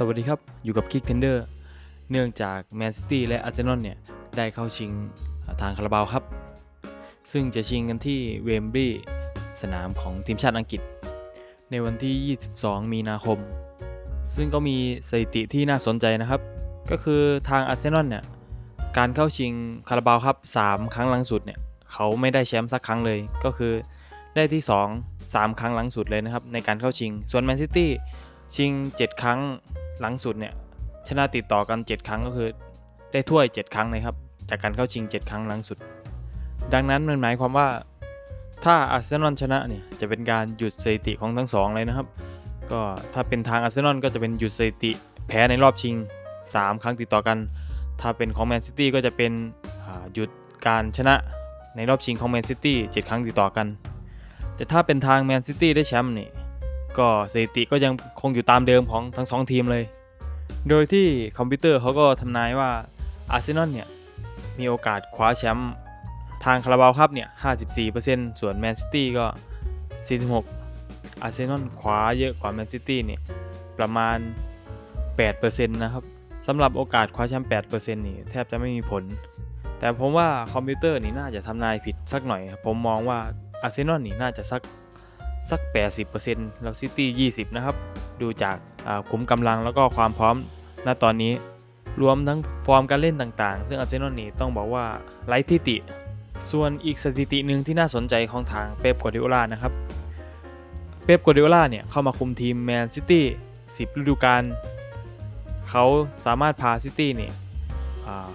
สวัสดีครับ อยู่กับคิกเทนเดอร์เนื่องจากแมนซิตี้และอาร์เซนอลเนี่ย ได้เข้าชิงทางคาราบาวครับ ซึ่งจะชิงกันที่เวมบลีย์สนามของทีมชาติอังกฤษ ในวันที่ 22 มีนาคม ซึ่งก็มีสถิติที่น่าสนใจนะครับ ก็คือทางอาร์เซนอลเนี่ย การเข้าชิงคาราบาวครับ3ครั้งหลังสุดเนี่ย เขาไม่ได้แชมป์สักครั้งเลย ก็คือได้ที่ 2 3 ครั้งหลังสุดเลยนะครับในการเข้าชิง ส่วนแมนซิตี้ชิง 7 ครั้ง หลังสุดเนี่ยชนะติดต่อกัน 7 ครั้งก็คือ ได้ถ้วย 7 ครั้งเลยครับจากการเข้าชิง 7 ครั้งหลังสุด ดังนั้นมันหมายความว่าถ้าอาร์เซนอลชนะเนี่ยจะเป็นการหยุดสถิติของทั้งสองเลยนะครับ ก็ถ้าเป็นทางอาร์เซนอลก็จะเป็นหยุดสถิติแพ้ในรอบชิง 3 ครั้งติดต่อกัน ถ้าเป็นของแมนซิตี้ก็จะเป็นหยุดการชนะในรอบชิงของแมนซิตี้7ครั้งติดต่อกัน แต่ถ้าเป็นทางแมนซิตี้ได้แชมป์นี่ ก็สถิติก็ยังคงอยู่ตามเดิมของทั้งสองทีมเลย โดยที่คอมพิวเตอร์เขาก็ทำนายว่าอาร์เซนอลเนี่ยมีโอกาสคว้าแชมป์ทางคาราบาวครับเนี่ย 54%ส่วนแมนซิตี้ก็ 46 อาร์เซนอลคว้าเยอะกว่าแมนซิตี้เนี่ยประมาณ 8%นะครับสำหรับโอกาสคว้าแชมป์ 8%นี่แทบจะไม่มีผล แต่ผมว่าคอมพิวเตอร์นี่น่าจะทำนายผิดสักหน่อย ผมมองว่าอาร์เซนอลนี่น่าจะสัก สัก 80%แล้วซิตี้20 นะครับ ดูจากอ่าขุมกำลังแล้วก็ความพร้อมณตอนนี้ รวมทั้งฟอร์มการเล่นต่างๆ ซึ่งอาร์เซนอลนี่ต้องบอกว่าไร้ที่ติ ส่วนอีกสถิติหนึ่งที่น่าสนใจของทางเป๊ปกัวดิโอลานะครับ เป๊ปกัวดิโอลาเนี่ยเข้ามาคุมทีมแมนซิตี้ 10 ฤดูกาลเขาสามารถพาซิตี้เนี่ย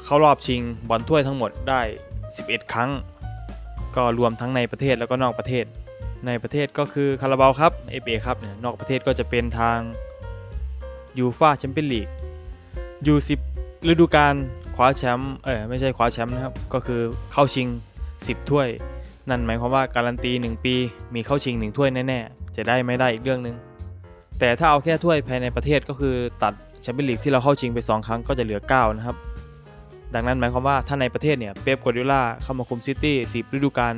เข้ารอบชิงบอลถ้วยทั้งหมดได้ 11 ครั้ง ก็รวมทั้งในประเทศแล้วก็นอกประเทศ ในประเทศก็คือคาราบาวครับเอฟเอครับเนี่ยนอกประเทศก็จะเป็นทางยูฟาแชมเปี้ยนลีกยูสิบฤดูกาลคว้าแชมป์เออไม่ใช่คว้าแชมป์นะครับ ก็คือเข้าชิง 10 ถ้วย นั่นหมายความว่าการันตี 1 ปีมีเข้าชิง 1 ถ้วยแน่ๆ จะได้ไม่ได้อีกเรื่องหนึงแต่ถ้าเอาแค่ถ้วยภายในประเทศก็คือตัดแชมเปี้ยนลีกที่เราเข้าชิงไป 2 ครั้งก็จะเหลือ 9 นะครับ ดังนั้นหมายความว่าถ้าในประเทศเนี่ยเป๊ปกัวร์ดิโอลาเข้ามาคุมซิตี้10ฤดูกาล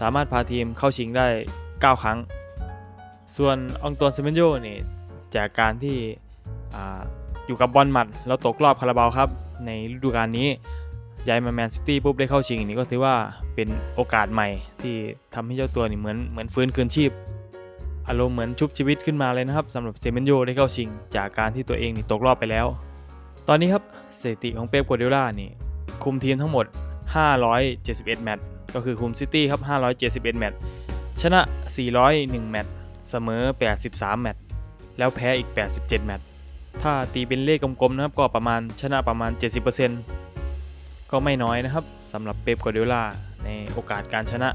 สามารถพาทีมเข้าชิงได้ 9 ครั้ง ส่วนองตวนเซเมนโยนี่จากการที่อาอยู่กับบอลหมัดแล้วตกรอบคาราบาวครับ ในฤดูกาลนี้ย้ายมาแมนซิตี้ปุ๊บได้เข้าชิงนี่ก็ถือว่าเป็นโอกาสใหม่ที่ทำให้เจ้าตัวนี่เหมือนเหมือนฟื้นคืนชีพ อารมณ์เหมือนชุบชีวิตขึ้นมาเลยนะครับสำหรับเซเมนโยได้เข้าชิง จากการที่ตัวเองนี่ตกรอบไปแล้ว ตอนนี้ครับสถิติของเป๊ปกัวร์ดิโอลานี่คุมทีมทั้งหมด 571 แมตช์ ก็คือคุมซิตี้ครับ 571 แมตช์ ชนะ 401 แมตช์ เสมอ 83 แมตช์ แล้วแพ้อีก 87 แมตช์ ถ้าตีเป็นเลขกลมๆนะครับ ก็ประมาณชนะประมาณ 70%ก็ไม่น้อยนะครับสำหรับเป๊ปกัวร์ดิโอลาในโอกาสการชนะ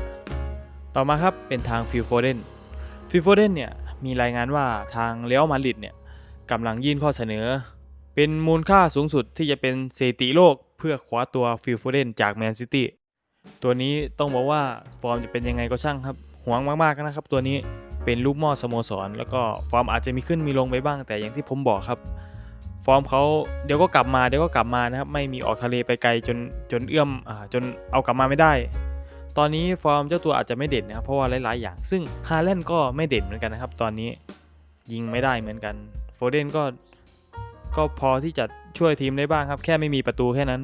ต่อมาครับเป็นทางฟิลโฟเดน ฟิลโฟเดนเนี่ยมีรายงานว่าทางเรอัลมาริดเนี่ยกำลังยื่นข้อเสนอ เป็นมูลค่าสูงสุดที่จะเป็นสถิติโลกเพื่อคว้าตัวฟิลโฟเดนจากแมนซิตี้ ตัวนี้ต้องบอกว่าฟอร์มจะเป็นยังไงก็ช่างครับหวงมากๆนะครับ ตัวนี้เป็นลูกหม้อสโมสร แล้วก็ฟอร์มอาจจะมีขึ้นมีลงไปบ้าง แต่อย่างที่ผมบอกครับ ฟอร์มเขาเดี๋ยวก็กลับมาเดี๋ยวก็กลับมานะครับไม่มีออกทะเลไปไกลจนจนเอื้อมอ่าจนเอากลับมาไม่ได้ ตอนนี้ฟอร์มเจ้าตัวอาจจะไม่เด่นนะครับเพราะว่าหลายๆอย่าง ซึ่งฮาแลนด์ก็ไม่เด่นเหมือนกันนะครับ ตอนนี้ยิงไม่ได้เหมือนกันโฟเดนก็ก็พอที่จะช่วยทีมได้บ้างครับ แค่ไม่มีประตูแค่นั้น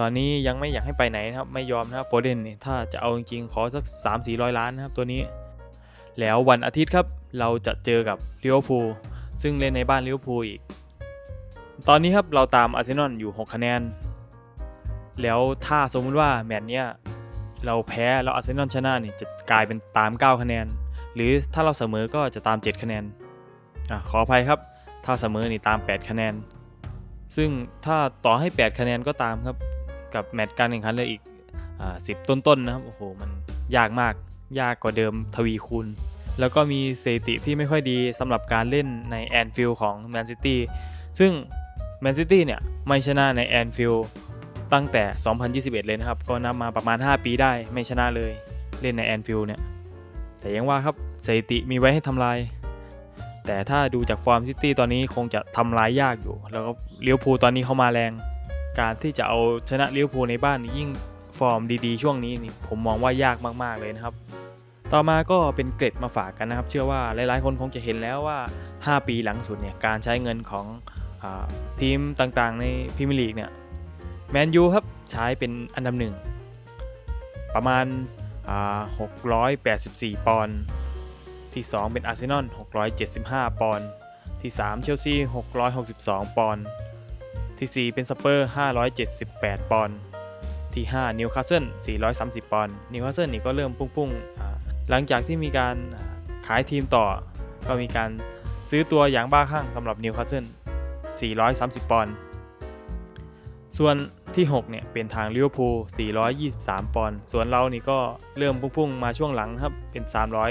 ตอนนี้ยังไม่อยากให้ไปไหนนะครับ ไม่ยอมนะครับโฟเดนนี่ถ้าจะเอาจริงๆขอสัก 3 4 0 0 ล้านนะครับตัวนี้ แล้ววันอาทิตย์ครับเราจะเจอกับลิเวอร์พูลซึ่งเล่นในบ้านลิเวอร์พูลอีก ตอนนี้ครับเราตามอาร์เซนอลอยู่ 6 คะแนน แล้วถ้าสมมติว่าแมตช์เนี้ยเราแพ้แล้วอาร์เซนอลชนะนี่จะกลายเป็นตาม 9 คะแนน หรือถ้าเราเสมอก็จะตาม 7 คะแนนอะขออภัยครับ ถ้าเสมอนี่ตาม 8 คะแนน ซึ่งถ้าต่อให้ 8 คะแนนก็ตามครับ กับแมตช์การแข่งขันเลยอีกสิบต้นๆนะครับ โอ้โห มันยากมาก ยากกว่าเดิมทวีคูณ แล้วก็มีสถิติที่ไม่ค่อยดีสำหรับการเล่นในแอนฟิลด์ของแมนซิตี้ซึ่งแมนซิตี้เนี่ย ไม่ชนะในแอนฟิลด์ตั้งแต่ 2021 เลยนะครับ ก็นับมาประมาณ 5 ปีได้ไม่ชนะเลยเล่นในแอนฟิลด์เนี่ย แต่ยังว่าครับสถิติมีไว้ให้ทำลาย แต่ถ้าดูจากฟอร์มซิตี้ตอนนี้คงจะทำลายยากอยู่ แล้วก็เลี้ยวภูตอนนี้เข้ามาแรง การที่จะเอาชนะลิเวอร์พูลในบ้านยิ่งฟอร์มดีๆ ช่วงนี้นี่ผมมองว่ายากมากๆเลยนะครับ ต่อมาก็เป็นเกร็ดมาฝากกันนะครับ เชื่อว่าหลายๆ คนคงจะเห็นแล้วว่า 5 ปีหลังสุดเนี่ยการใช้เงินของอทีมต่างๆ ในพรีเมียร์ลีกเนี่ยแมนยูครับใช้เป็นอันดับหนึ่งประมาณ 684 ปอนด์ที่ 2 เป็นอาร์เซนอล675 ปอนด์ที่ 3 เชลซี 662 ปอนด์ ที่ 4 เป็นสเปอร์ 578 ปอนด์ที่ 5 นิวคาสเซิล 430 ปอนด์ นิวคาสเซิลนี่ก็เริ่มพุ่งๆ หลังจากที่มีการขายทีมต่อ ก็มีการซื้อตัวอย่างบ้าคลั่งสำหรับนิวคาสเซิล 430 ปอนด์ ส่วนที่ 6 เนี่ย เป็นทางลิเวอร์พูล 423 ปอนด์ ส่วนเรานี่ก็เริ่มพุ่งๆ มาช่วงหลังครับ เป็น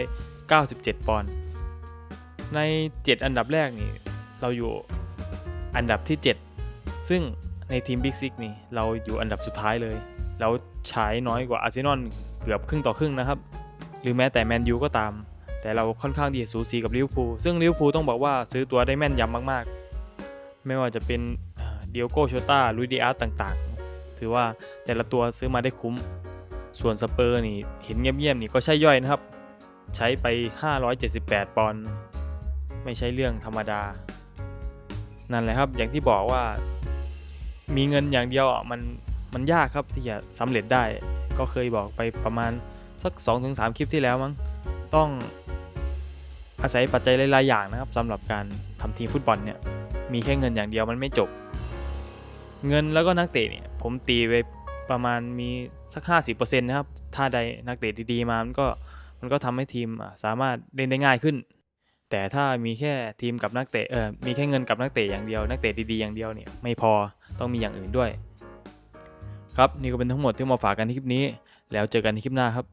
397 ปอนด์ ใน 7 อันดับแรกนี่ เราอยู่อันดับที่ 7 ซึ่งในทีมบิ๊กซิกนี่เราอยู่อันดับสุดท้ายเลยเราใช้น้อยกว่าอาร์เซนอลเกือบครึ่งต่อครึ่งนะครับ หรือแม้แต่แมนยูก็ตาม แต่เราค่อนข้างที่จะสูสีกับลิเวอร์พูลซึ่งลิเวอร์พูลต้องบอกว่าซื้อตัวได้แม่นยำมากๆ ไม่ว่าจะเป็นเดียโก้โชตาลุยดิอาร์ต่างๆ ถือว่าแต่ละตัวซื้อมาได้คุ้ม ส่วนสเปอร์นี่เห็นเงียบๆนี่ก็ใช่ย่อยนะครับ ใช้ไป 578 ปอนด์ไม่ใช่เรื่องธรรมดา นั่นแหละครับอย่างที่บอกว่า มีเงินอย่างเดียวอะมันมันยากครับที่จะสำเร็จได้ ก็เคยบอกไปประมาณสัก 2-3 คลิปที่แล้วมั้งต้องอาศัยปัจจัยหลายๆอย่างนะครับสำหรับการทำทีมฟุตบอลเนี่ยมีแค่เงินอย่างเดียวมันไม่จบ เงินแล้วก็นักเตะเนี่ยผมตีไว้ประมาณมีสัก 50%นะครับถ้าได้นักเตะดีๆมามันก็มันก็ทำให้ทีมสามารถเล่นได้ง่ายขึ้น แต่ถ้ามีแค่ทีมกับนักเตะเออมีแค่เงินกับนักเตะอย่างเดียว นักเตะดีๆอย่างเดียวเนี่ยไม่พอ ต้องมีอย่างอื่นด้วย ครับนี่ก็เป็นทั้งหมดที่มาฝากกันในคลิปนี้ แล้วเจอกันในคลิปหน้าครับ